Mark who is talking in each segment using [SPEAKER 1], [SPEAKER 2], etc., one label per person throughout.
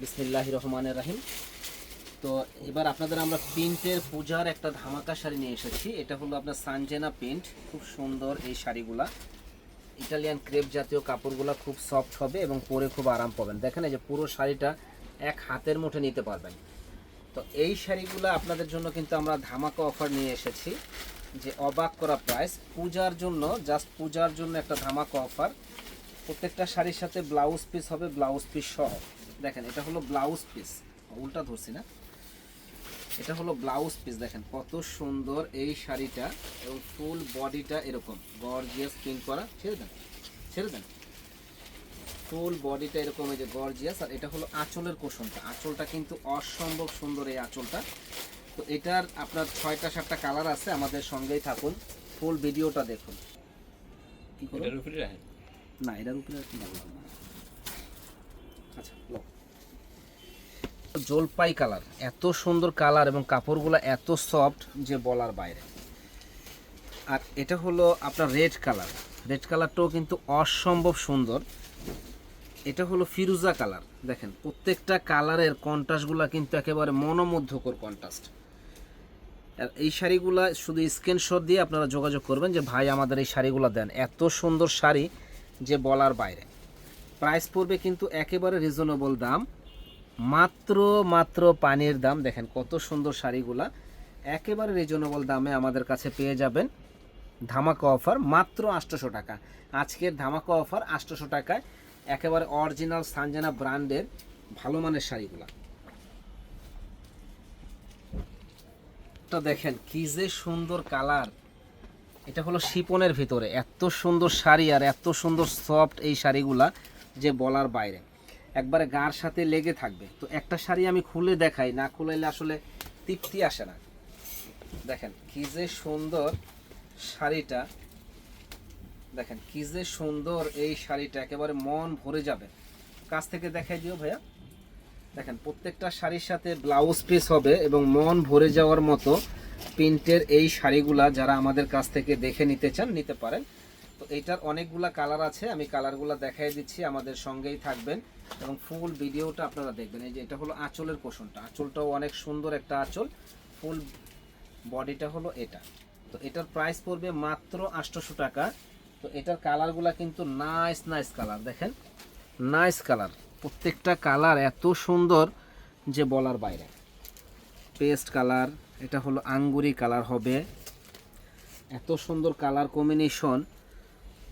[SPEAKER 1] বিসমিল্লাহ রহমানের রাহিম। তো এবার আপনাদের আমরা প্রিন্টের পূজার একটা ধামাকা শাড়ি নিয়ে এসেছি। এটা হলো আপনার সানজেনা প্রিন্ট। খুব সুন্দর এই শাড়িগুলা। ইটালিয়ান ক্রেপ জাতীয় কাপড়গুলো খুব সফট হবে এবং পরে খুব আরাম পাবেন। দেখেন এই যে পুরো শাড়িটা এক হাতের মুঠে নিতে পারবেন। তো এই শাড়িগুলো আপনাদের জন্য কিন্তু আমরা ধামাকা অফার নিয়ে এসেছি যে অবাক করা প্রাইস। পূজার জন্য, জাস্ট পূজার জন্য একটা ধামাকা অফার। প্রত্যেকটা শাড়ির সাথে ব্লাউজ পিস হবে, ব্লাউজ পিস সহ। দেখেন এটা হলো ব্লাউজ পিস উল্টা ধরছি না। এটা হলো ব্লাউজ পিস দেখেন কত সুন্দর এই শাড়িটা এবং ফুল বডিটা এরকম। গর্জিয়াস প্রিন্ট করা ছেড়ে দেন ছেড়ে দেন। ফুল বডিটা এরকম এই যে গর্জিয়াস আর এটা হলো আঁচলের কোষণটা আঁচলটা কিন্তু অসম্ভব সুন্দর এই আঁচলটা। তো এটার আপনার ছয়টা সাতটা কালার আছে আমাদের সঙ্গেই থাকুন। ফুল ভিডিওটা দেখুন। কি
[SPEAKER 2] রাখেন?
[SPEAKER 1] না এটার উপরে আর কি না। আচ্ছা জলপাই কালার, এত সুন্দর কালার এবং কাপড়গুলো এত সফট যে বলার বাইরে। আর এটা হলো আপনার রেড কালার। রেড কালারটাও কিন্তু অসম্ভব সুন্দর। এটা হলো ফিরুজা কালার। দেখেন, প্রত্যেকটা কালারের কন্ট্রাস্টগুলো কিন্তু একেবারে মনোমুগ্ধকর কন্ট্রাস্ট আর এই শাড়িগুলা শুধু স্ক্রিনশট দিয়ে আপনারা যোগাযোগ করবেন যে, ভাই, আমাদের এই শাড়িগুলো দেন। এত সুন্দর শাড়ি যে বলার বাইরে। প্রাইস পড়বে কিন্তু একেবারে রিজনেবল দাম। মাত্র মাত্র পানির দাম। দেখেন কত সুন্দর শাড়িগুলা। একেবারে রিজনেবল দামে আমাদের কাছে পেয়ে যাবেন ধামাকা অফার মাত্র আটশোশো টাকা। আজকের ধামাকা অফার আটশোশো টাকায়। একেবারে অরিজিনাল সানজানা ব্র্যান্ডের ভালো মানের শাড়িগুলা। এটা দেখেন কি যে সুন্দর কালার। এটা হলো শিপনের ভিতরে। এত সুন্দর শাড়ি আর এত সুন্দর সফট এই শাড়িগুলা। যে বলার বাইরে। একবারে গার সাথে লেগে থাকবে। তো একটা শাড়ি আমি খুলে দেখাই, না খুলাইলে আসলে তৃপ্তি আসে না। দেখেন কি যে সুন্দর শাড়িটা। দেখেন কি যে সুন্দর এই শাড়িটা, একেবারে মন ভরে যাবে। কাছ থেকে দেখাই দিও ভাইয়া। দেখেন প্রত্যেকটা শাড়ির সাথে ব্লাউজ পিস হবে এবং মন ভরে যাওয়ার মতো প্রিন্টের এই শাড়িগুলা যারা আমাদের কাছ থেকে দেখে নিতে চান, নিতে পারেন। তো এইটার অনেকগুলা কালার আছে, আমি কালারগুলো দেখাই দিচ্ছি, আমাদের সঙ্গেই থাকবেন। এবং ফুল ভিডিওটা আপনারা দেখবেন, এই যে এটা হলো আঁচলের পোষণটা আঁচলটাও অনেক সুন্দর একটা আঁচল। ফুল বডিটা হলো এটা। তো এটার প্রাইস পড়বে মাত্র আটশোশো টাকা। তো এটার কালারগুলা কিন্তু নাইস নাইস কালার, দেখেন। Nice colour. প্রত্যেকটা কালার এত সুন্দর যে বলার বাইরে। পেস্ট কালার, এটা হলো আঙ্গুরি কালার হবে। এত সুন্দর কালার কম্বিনেশন।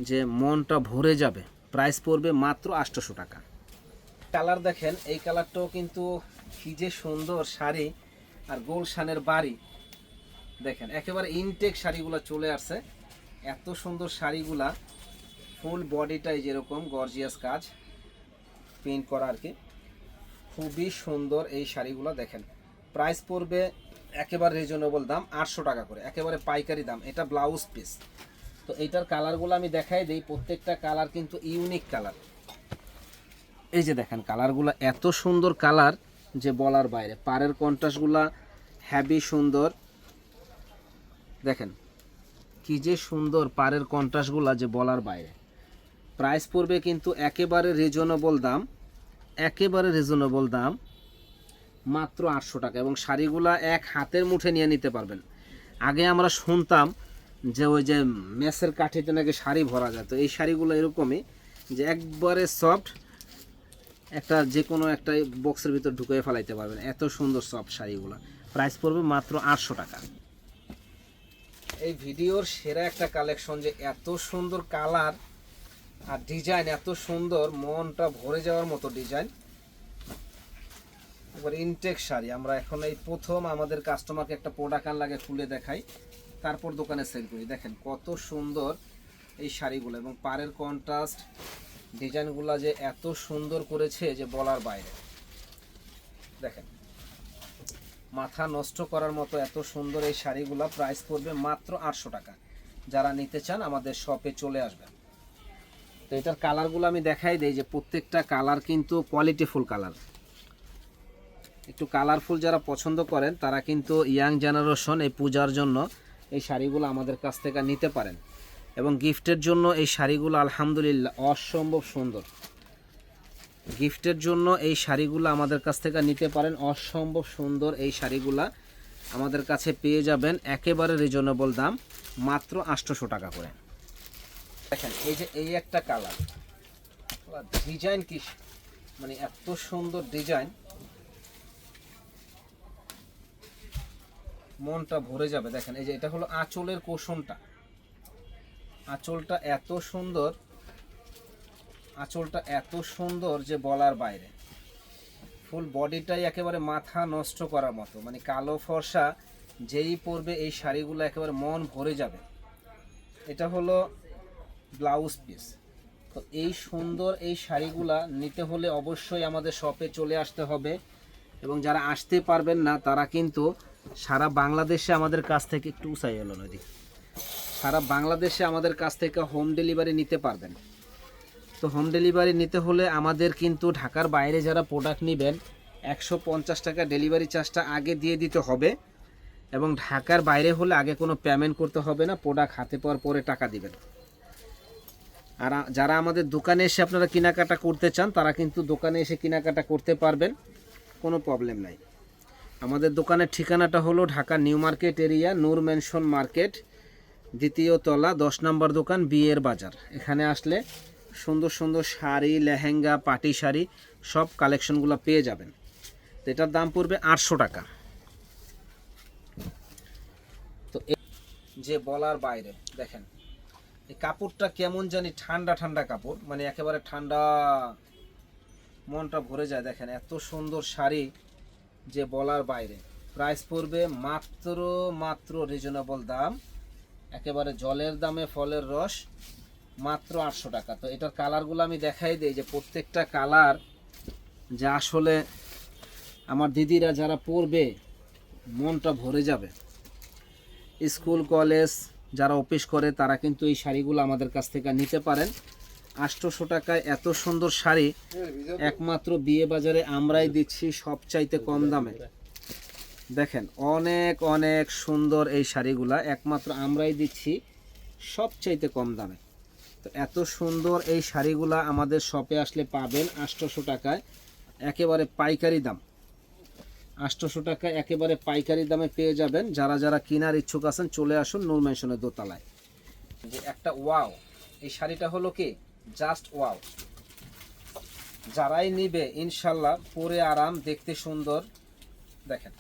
[SPEAKER 1] যে মনটা ভরে যাবে। প্রাইস পড়বে মাত্র আটশোশো টাকা। কালার দেখেন, এই কালারটাও কিন্তু কি যে সুন্দর শাড়ি আর গোলশানের বাড়ি। দেখেন, একেবারে ইনটেক শাড়িগুলো চলে আসছে। এত সুন্দর শাড়িগুলা ফুল বডিটাই যেরকম গর্জিয়াস কাজ প্রিন্ট করা আর কি। খুবই সুন্দর এই শাড়িগুলো দেখেন। প্রাইস পড়বে একেবারে রিজনেবল দাম, আটশো টাকা করে, একেবারে পাইকারি দাম। এটা ব্লাউজ পিস তো এইটার কালারগুলো আমি দেখাই দিই। প্রত্যেকটা কালার কিন্তু ইউনিক কালার। এই যে দেখেন, কালারগুলো এত সুন্দর কালার যে বলার বাইরে। পাড়ের কন্ট্রাস্টগুলা হ্যাভি সুন্দর। দেখেন, কি যে সুন্দর পাড়ের কন্ট্রাস্টগুলা যে বলার বাইরে। প্রাইস পড়বে কিন্তু একেবারে রিজনেবল দাম, একেবারে রিজনেবল দাম মাত্র আটশো টাকা এবং শাড়িগুলা এক হাতের মুঠে নিয়ে নিতে পারবেন। আগে আমরা শুনতাম যে ওই যে মেসের কাঠিতে নাকি শাড়ি ভরা যায়। তো এই শাড়িগুলো এরকমই যে একবারে সফট একটা যে কোনো একটা বক্সের ভিতর ঢুকিয়ে ফেলাইতে পারবেন। এত সুন্দর সফট শাড়িগুলো। প্রাইস পড়বে মাত্র আটশো টাকা। এই ভিডিওর সেরা একটা কালেকশন যে এত সুন্দর কালার আর ডিজাইন এত সুন্দর, মনটা ভরে যাওয়ার মতো ডিজাইন এবার ইনটেক শাড়ি। আমরা এখন এই প্রথম আমাদের কাস্টমারকে একটা প্রোডাক্ট লাগে খুলে দেখাই। তারপর দোকানে সেল করি। দেখেন কত সুন্দর এই শাড়িগুলো এবং পাড়ের কন্ট্রাস্ট ডিজাইনগুলো যে এত সুন্দর করেছে যে বলার বাইরে। দেখেন, মাথা নষ্ট করার মতো এত সুন্দর এই শাড়িগুলো প্রাইস পড়বে মাত্র আটশো টাকা। যারা নিতে চান আমাদের শপে চলে আসবেন। তো এটার কালারগুলো আমি দেখাই দিই যে প্রত্যেকটা কালার কিন্তু কোয়ালিটিফুল কালার একটু কালারফুল যারা পছন্দ করেন তারা কিন্তু ইয়াং জেনারেশন এই পূজার জন্য এই শাড়িগুলো আমাদের কাছ থেকে নিতে পারেন। এবং গিফটের জন্য এই শাড়িগুলো আলহামদুলিল্লাহ অসম্ভব সুন্দর। গিফটের জন্য এই শাড়িগুলো আমাদের কাছ থেকে নিতে পারেন। অসম্ভব সুন্দর এই শাড়িগুলা আমাদের কাছে পেয়ে যাবেন। একেবারে রিজনেবল দাম, মাত্র আটশোশো টাকা করে। দেখেন, এই যে এই একটা কালার। ডিজাইন কি? মানে এত সুন্দর ডিজাইন মনটা ভরে যাবে। দেখেন, এই যে এটা হলো আঁচলের কোষণটা। আঁচলটা এত সুন্দর, আঁচলটা এত সুন্দর যে বলার বাইরে। ফুল বডিটাই একেবারে মাথা নষ্ট করার মতো। মানে কালো ফর্সা যেই পরবে এই শাড়িগুলো একেবারে মন ভরে যাবে। এটা হলো ব্লাউজ পিস। তো এই সুন্দর এই শাড়িগুলা নিতে হলে অবশ্যই আমাদের শপে চলে আসতে হবে। এবং যারা আসতে পারবেন না, তারা কিন্তু সারা বাংলাদেশে আমাদের কাছ থেকে একটু উঁচাই এলো নদী। সারা বাংলাদেশে আমাদের কাছ থেকে হোম ডেলিভারি নিতে পারবেন। তো হোম ডেলিভারি নিতে হলে আমাদের কিন্তু ঢাকার বাইরে যারা প্রোডাক্ট নেবেন, একশো পঞ্চাশ টাকা ডেলিভারি চার্জটা আগে দিয়ে দিতে হবে এবং ঢাকার বাইরে হলে আগে কোনো পেমেন্ট করতে হবে না প্রোডাক্ট হাতে পাওয়ার পরে টাকা দিবেন। আর যারা আমাদের দোকানে এসে আপনারা কেনাকাটা করতে চান, তারা কিন্তু দোকানে এসে কেনাকাটা করতে পারবেন, কোনো প্রবলেম নাই। আমাদের দোকানের ঠিকানাটা হলো Dhaka new market area, Noor mansion market, দ্বিতীয় তলা, দশ নম্বর দোকান, বিয়ের বাজার। এখানে আসলে সুন্দর সুন্দর শাড়ি, লেহেঙ্গা, পাটি শাড়ি, সব কালেকশনগুলো পেয়ে যাবেন। তো এটার দাম পড়বে আটশো টাকা। তো যে বলার বাইরে, দেখেন, এই কাপড়টা কেমন জানি ঠান্ডা ঠান্ডা কাপড় মানে একেবারে ঠান্ডা মনটা ভরে যায়, দেখেন, এত সুন্দর শাড়ি। যে বলার বাইরে। প্রাইস পড়বে মাত্র মাত্র রিজনেবল দাম, একেবারে জলের দামে ফলের রস, মাত্র আটশো টাকা। তো এটার কালারগুলো আমি দেখাই দিই যে প্রত্যেকটা কালার যা আসলে আমার দিদিরা যারা পরবে মনটা ভরে যাবে। স্কুল, কলেজ যারা অফিস করে, তারা কিন্তু এই শাড়িগুলো আমাদের কাছ থেকে নিতে পারেন। আটশোশো টাকায় এত সুন্দর শাড়ি, একমাত্র বিয়ে বাজারে আমরাই দিচ্ছি সবচাইতে কম দামে। দেখেন, অনেক অনেক সুন্দর এই শাড়িগুলা, একমাত্র আমরাই দিচ্ছি সবচাইতে কম দামে। তো এত সুন্দর এই শাড়িগুলা আমাদের শপে আসলে পাবেন আটশোশো টাকায়, একেবারে পাইকারি দাম। আটশোশো টাকা একেবারে পাইকারি দামে পেয়ে যাবেন। যারা যারা কেনার ইচ্ছুক আছেন, চলে আসুন নূর দোতলায়। যে একটা ওয়াও, এই শাড়িটা হলো কি? জাস্ট ওয়াও যারাই নিবে, ইনশাল্লাহ পরে আরাম দেখতে সুন্দর। দেখেন।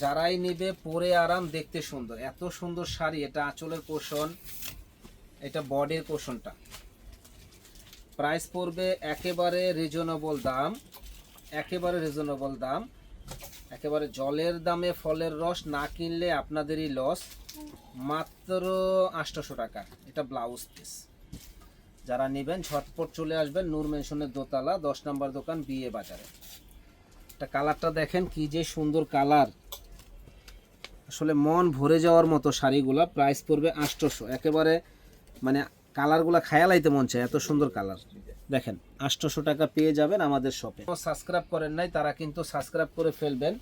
[SPEAKER 1] যারাই নিবে, পরে আরাম দেখতে সুন্দর। এত সুন্দর শাড়ি, এটা আঁচলের পোষণ, এটা বডির পোষণটা। প্রাইস পড়বে একেবারে রিজনেবল দাম, একেবারে রিজনেবল দাম, একেবারে জলের দামে ফলের রস না কিনলে আপনাদেরই লস মাত্র আটশোশো টাকা, এটা ব্লাউজ পিস যারা নেবেন, ঝটপট চলে আসবেন নূর মেনশনের দোতলা, দশ নম্বর দোকান, বিয়ে বাজারে। এটা কালারটা দেখেন, কি যে সুন্দর কালার। আসলে মন ভরে যাওয়ার মতো শাড়িগুলা প্রাইস পড়বে আটশোশো। একেবারে মানে কালারগুলা খায়ালাইতে মন চায়, এত সুন্দর কালার। দেখেন, আটশোশো টাকা পেয়ে যাবেন আমাদের শপে। সাবস্ক্রাইব করেন নাই, তারা কিন্তু সাবস্ক্রাইব করে ফেলবেন।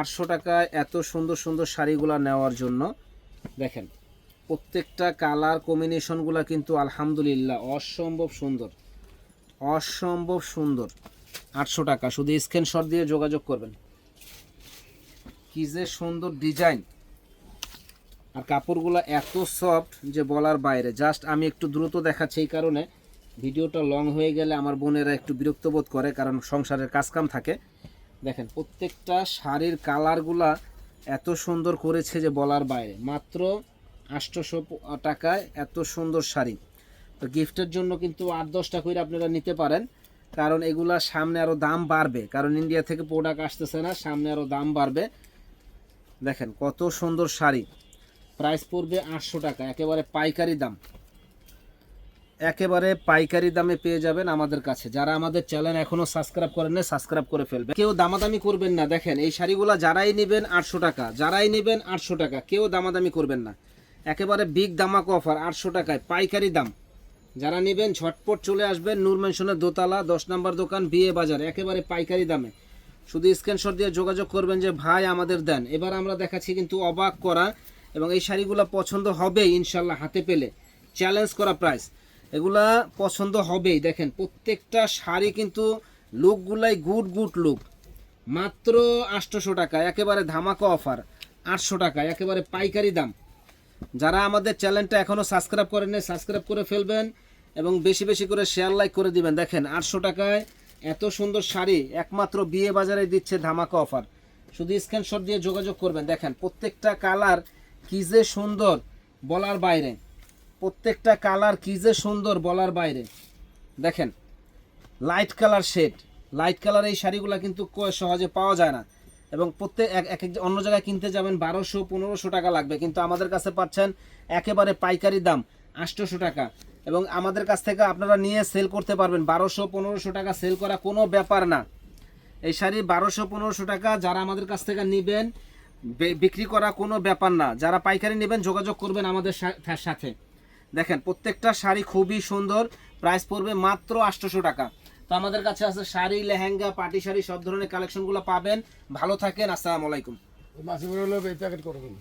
[SPEAKER 1] আটশো টাকায় এত সুন্দর সুন্দর শাড়িগুলো নেওয়ার জন্য। দেখেন প্রত্যেকটা কালার কম্বিনেশনগুলো কিন্তু আলহামদুলিল্লাহ অসম্ভব সুন্দর। অসম্ভব সুন্দর। আটশো টাকা, শুধু স্ক্রিনশট দিয়ে যোগাযোগ করবেন। কি যে সুন্দর ডিজাইন আর কাপড়গুলো এত সফট যে বলার বাইরে। জাস্ট আমি একটু দ্রুত দেখাচ্ছি এই কারণে। ভিডিওটা লং হয়ে গেলে আমার বোনেরা একটু বিরক্ত বোধ করে, কারণ সংসারের কাজকাম থাকে। দেখেন, প্রত্যেকটা শাড়ির কালারগুলা এত সুন্দর করেছে যে বলার বাইরে। মাত্র আটশোশো টাকায় এত সুন্দর শাড়ি। তো গিফটের জন্য কিন্তু আট দশটা করে আপনারা নিতে পারেন। কারণ এগুলা সামনে আরও দাম বাড়বে। কারণ ইন্ডিয়া থেকে প্রোডাক্ট আসতেছে না, সামনে আরও দাম বাড়বে। দেখেন কত সুন্দর শাড়ি। প্রাইস পড়বে আটশো টাকা, একেবারে পাইকারি দাম। একেবারে পাইকারি দামে পেয়ে যাবেন আমাদের কাছে। যারা আমাদের চ্যানেল এখনও সাবস্ক্রাইব করেন না সাবস্ক্রাইব করে ফেলবেন কেউ দামাদামি করবেন না। দেখেন, এই শাড়িগুলো যারাই নেবেন আটশো টাকা, যারাই নেবেন আটশো টাকা, কেউ দামাদামি করবেন না। একেবারে বিগ দামাক অফার আটশো টাকায়, পাইকারি দাম। যারা নেবেন, ঝটপট চলে আসবেন নূর মেনশনের দোতলা, দশ নম্বর দোকান, বিয়ে বাজার, একেবারে পাইকারি দামে। শুধু স্ক্রিনশট দিয়ে যোগাযোগ করবেন যে, ভাই, আমাদের দেন। এবার আমরা দেখাচ্ছি কিন্তু অবাক করা, এবং এই শাড়িগুলো পছন্দ হবে ইনশাল্লাহ হাতে পেলে। চ্যালেঞ্জ করা প্রাইস এগুলা পছন্দ হবেই। দেখেন, প্রত্যেকটা শাড়ি কিন্তু লুকগুলাই গুড গুড লুক মাত্র আটশোশো টাকা, একেবারে ধামাকা অফার আটশো টাকা, একেবারে পাইকারি দাম। যারা আমাদের চ্যানেলটা এখনও সাবস্ক্রাইব করেন সাবস্ক্রাইব করে ফেলবেন এবং বেশি বেশি করে শেয়ার লাইক করে দিবেন। দেখেন, আটশো টাকায় এত সুন্দর শাড়ি, একমাত্র বিয়ে বাজারে দিচ্ছে ধামাকা অফার শুধু স্ক্রিনশট দিয়ে যোগাযোগ করবেন। দেখেন, প্রত্যেকটা কালার কি যে সুন্দর বলার বাইরে। প্রত্যেকটা কালার কি যে সুন্দর বলার বাইরে। দেখেন light colour shade light colour এই শাড়িগুলো কিন্তু সহজে পাওয়া যায় না। এবং প্রত্যেক এক এক অন্য জায়গায় কিনতে যাবেন বারোশো, পনেরোশো টাকা লাগবে। কিন্তু আমাদের কাছে পাচ্ছেন একেবারে পাইকারি দাম, আটশোশো টাকা। এবং আমাদের কাছ থেকে আপনারা নিয়ে সেল করতে পারবেন। বারোশো, পনেরোশো টাকা সেল করা কোনো ব্যাপার না। এই শাড়ি বারোশো, পনেরোশো টাকা যারা আমাদের কাছ থেকে নেবেন বিক্রি করা কোনো ব্যাপার না। যারা পাইকারি নেবেন, যোগাযোগ করবেন আমাদের সাথে। দেখেন, প্রত্যেকটা শাড়ি খুবই সুন্দর। প্রাইস পড়বে মাত্র আটশোশো টাকা। তো আমাদের কাছে আছে শাড়ি, লেহেঙ্গা, পাটি শাড়ি, সব ধরনের কালেকশনগুলো পাবেন। ভালো থাকেন, আসসালামু আলাইকুম।
[SPEAKER 2] মাসিমুর হলো করবেন।